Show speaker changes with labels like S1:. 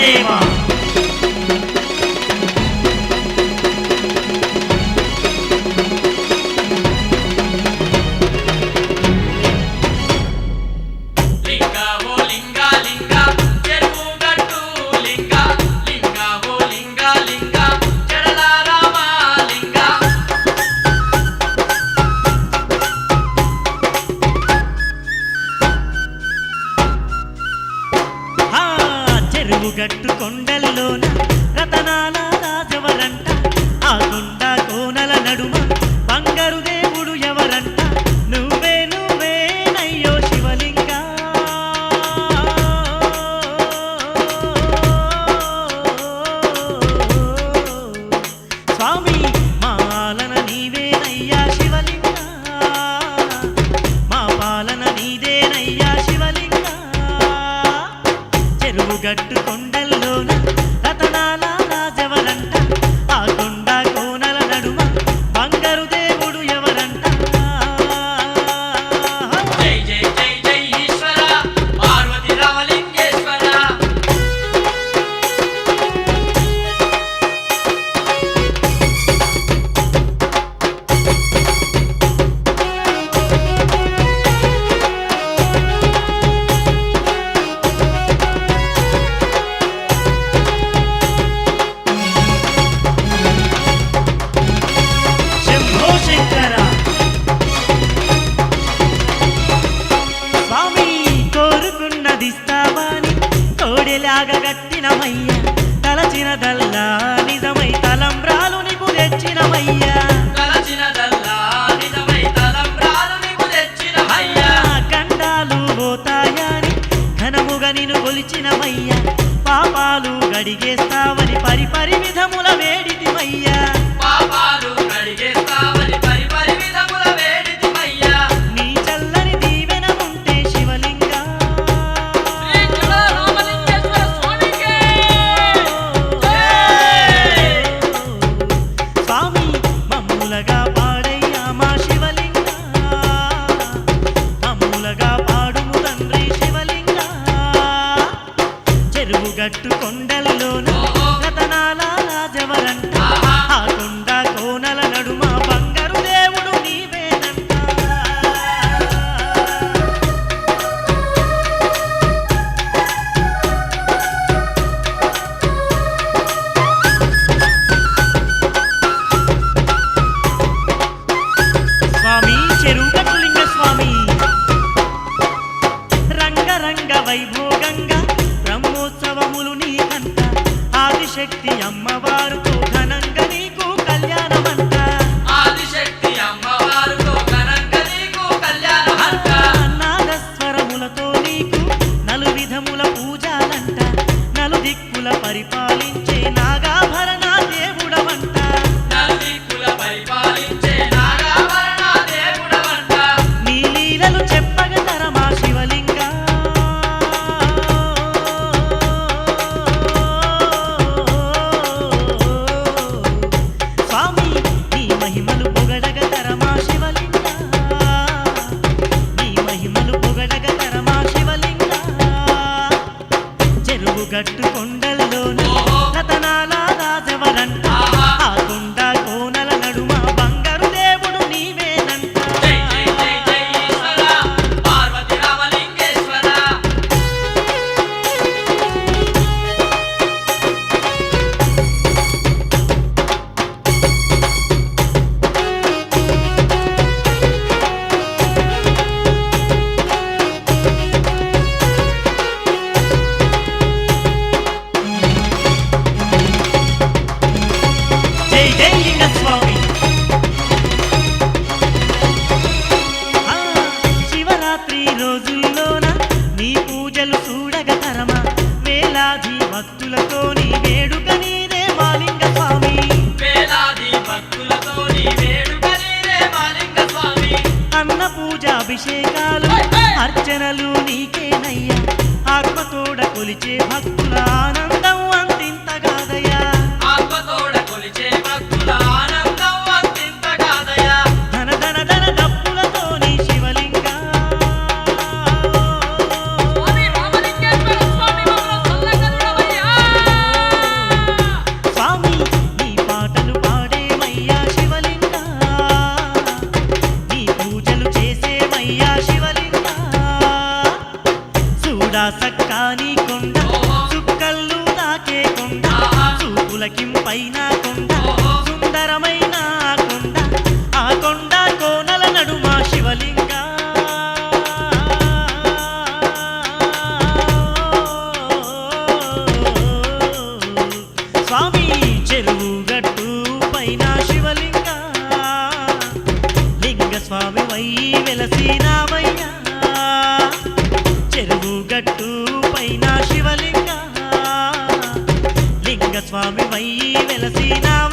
S1: Deva. చెరువు గట్టు కొండలు చేసినవయ్యా. పాపాలు గడిగేస్తావని పరిపరి విధముల వేడిటివయ్యా.
S2: పాపాలు
S1: గడిగేస్తా ఆదిశక్తి అమ్మవారుతో ఘనంగా నీకు కళ్యాణమంట
S2: ఆదిశక్తి అమ్మవారుతో ఘనంగా నీకు కళ్యాణమంట
S1: నాదస్వరములతో నీకు నలు విధముల పూజలంట నలు దిక్కుల పరిపాలన. கட்டு கொண்டு ఈ రోజుల్లోన? నీ పూజలు చూడగ తరమా? వేలాది భక్తులతో నీ వేడుక నీదే మాలింగ స్వామి
S2: వేలాది భక్తులతో నీ వేడుక నీదే మాలింగ స్వామి
S1: అన్న పూజ అభిషేకాలు అర్చనలు నీకేనయ్యా. ఆత్మతోడ కొలిచే భక్తుల ఆనంద వెలసినావయ్యా. చెరువు గట్టు పైన శివలింగ. లింగ స్వామి వయ్యి వెలసిన